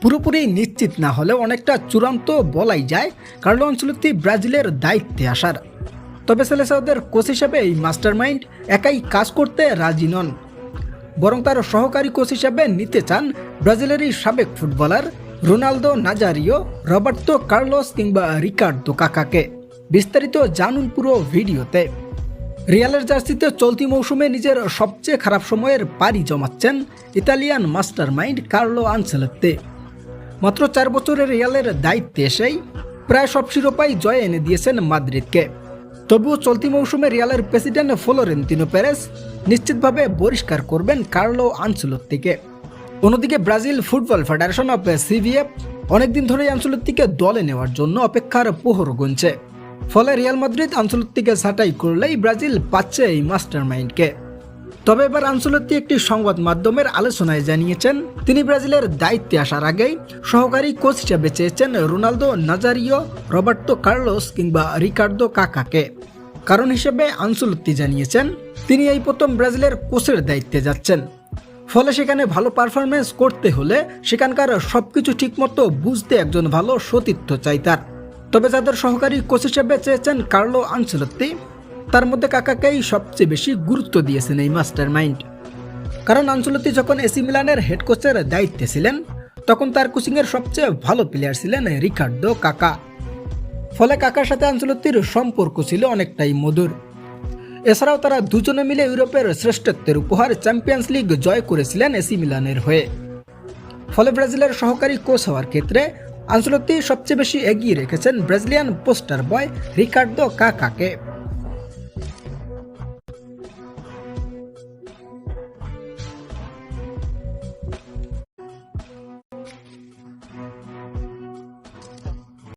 পুরোপুরি নিশ্চিত না হলেও অনেকটা চূড়ান্ত বলাই যায় কার্লো আনচলত্তি ব্রাজিলের দায়িত্বে আসার। তবে সেলেসাওদের কোচ হিসেবে এই মাস্টারমাইন্ড একাই কাজ করতে রাজি নন। বরং তার সহকারী কোচ হিসেবে নিতে চান ব্রাজিলেরই সাবেক footballer Ronaldo Nazario, Roberto Carlos কিংবা রিকার্ডো কাকাকে। বিস্তারিত জানুন পুরো ভিডিওতে। রিয়ালের জার্সিতে চলতি মৌসুমে নিজের সবচেয়ে খারাপ সময়ের পাড়ি জমাচ্ছেন Italian mastermind Carlo Ancelotti. মাত্র চার বছরের রিয়ালের দায়িত্বে এসেই প্রায় সব শিরোপাই জয় এনে দিয়েছেন মাদ্রিদকে। তবুও চলতি মৌসুমে রিয়ালের প্রেসিডেন্ট ফ্লোরেন্তিনো প্যারেস নিশ্চিতভাবে বহিষ্কার করবেন কার্লো আনসুলত্তিকে অন্যদিকে Brazil football federation of CBF অনেকদিন ধরেই আনসুলত্তিকে দলে নেওয়ার জন্য অপেক্ষার পোহর গুনছে। ফলে রিয়াল মাদ্রিদ আনসুলত্তিকে ছাঁটাই করলেই ব্রাজিল পাচ্ছে এই মাস্টার মাইন্ডকে তবে এবার আনসুলত্তি একটি সংবাদ মাধ্যমের আলোচনায় জানিয়েছেন, তিনি ব্রাজিলের দায়িত্বে আসার আগেই সহকারী কোচ হিসেবে চেয়েছেন রোনালদো নাজারিও রবার্টো কার্লোস কিংবা রিকার্ডো কাকাকে। কারণ হিসেবে আনসুলত্তি জানিয়েছেন, তিনি এই প্রথম ব্রাজিলের কোচের দায়িত্বে যাচ্ছেন। ফলে সেখানে ভালো পারফরমেন্স করতে হলে সেখানকার সবকিছু ঠিকমতো বুঝতে একজন ভালো সতীর্থ চাই তার। তবে যাদের সহকারী কোচ হিসেবে চেয়েছেন কার্লো আনসেলত্তি তার মধ্যে কাকাকেই সবচেয়ে বেশি গুরুত্ব দিয়েছেন এই মাস্টার মাইন্ড কারণ আঞ্চলতি যখন এসি মিলানের হেড কোচের দায়িত্বে ছিলেন, তখন তার কোচিংয়ের সবচেয়ে ভালো প্লেয়ার ছিলেন রিকার্ডো কাকা। ফলে কাকার সাথে আঞ্চলতির সম্পর্ক ছিল অনেকটাই মধুর। এছাড়াও তারা দুজনে মিলে ইউরোপের শ্রেষ্ঠত্বের উপহার চ্যাম্পিয়ন্স লিগ জয় করেছিলেন এসি মিলানের হয়ে। ফলে ব্রাজিলের সহকারী কোচ হওয়ার ক্ষেত্রে আঞ্চলতি সবচেয়ে বেশি এগিয়ে রেখেছেন ব্রাজিলিয়ান পোস্টার বয় রিকার্ডো কাকাকে।